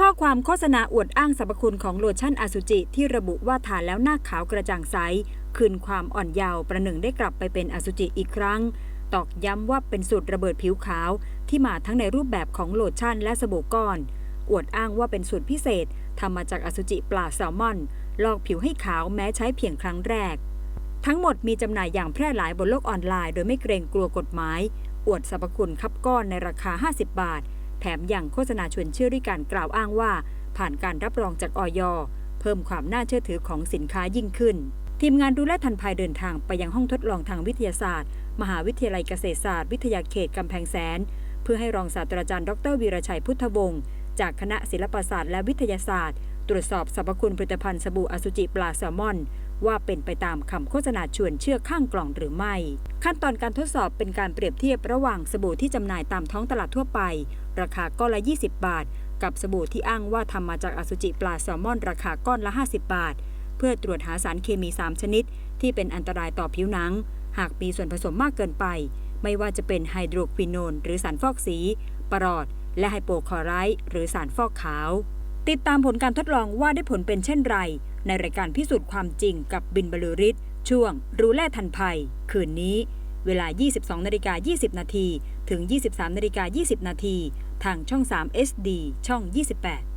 ข้อความโฆษณาอวดอ้างสรรพคุณของโลชั่นอสุจิที่ระบุว่าทานแล้วหน้าขาวกระจ่างใส คืนความอ่อนเยาว์ประหนึ่งได้กลับไปเป็นอสุจิอีกครั้ง ตอกย้ำว่าเป็นสูตรระเบิดผิวขาว ที่มาทั้งในรูปแบบของโลชั่นและสบู่ก้อน อวดอ้างว่าเป็นสูตรพิเศษทำมาจากอสุจิปลาแซลมอน ลอกผิวให้ขาวแม้ใช้เพียงครั้งแรก ทั้งหมดมีจำหน่ายอย่างแพร่หลายบนโลกออนไลน์ โดยไม่เกรงกลัวกฎหมาย อวดสรรพคุณคับก้อนในราคา 50 บาท แถมยังโฆษณาชวนเชื่อด้วยการกล่าวอ้างว่า ผ่านการรับรองจากออยเพิ่มความน่าเชื่อถือของสินค้ายิ่งขึ้น ทีมงานดูแลทันภัยเดินทางไปยังห้องทดลองทางวิทยาศาสตร์ มหาวิทยาลัยเกษตรศาสตร์วิทยาเขตกำแพงแสน เพื่อให้รองศาสตราจารย์ดรวีรชัยพุทธวงศ์จากคณะศิลปศาสตร์และวิทยาศาสตร์ ตรวจสอบสรรพคุณผลิตภัณฑ์สบู่อสุจิปลาแซลมอน ว่าเป็นไปตามคำโฆษณาชวนเชื่อข้างกล่องหรือไม่ ขั้นตอนการทดสอบเป็นการเปรียบเทียบระหว่างสบู่ที่จำหน่ายตามท้องตลาดทั่วไป ราคาก้อนละ 20 บาท กับสบู่ที่อ้างว่าทำมาจากอสุจิปลาแซลมอนราคาก้อนละ 50 บาท เพื่อตรวจหาสารเคมี 3 ชนิด ที่เป็นอันตรายต่อผิวหนัง หากมีส่วนผสมมากเกินไป ไม่ว่าจะเป็นไฮโดรควินอนหรือสารฟอกสี ปรอด และไฮโปคลอไรต์หรือสารฟอกขาว ติดตามผลการทดลองว่าได้ผลเป็นเช่นไร ในรายการพิสูจน์ความจริงกับบินบรรลือฤทธิ์ช่วงรู้แล่ทันภัย คืนนี้ เวลา 22นาฬิกา20 นาทีถึง 23นาฬิกา20 นาทีทางช่อง 3 SD ช่อง 28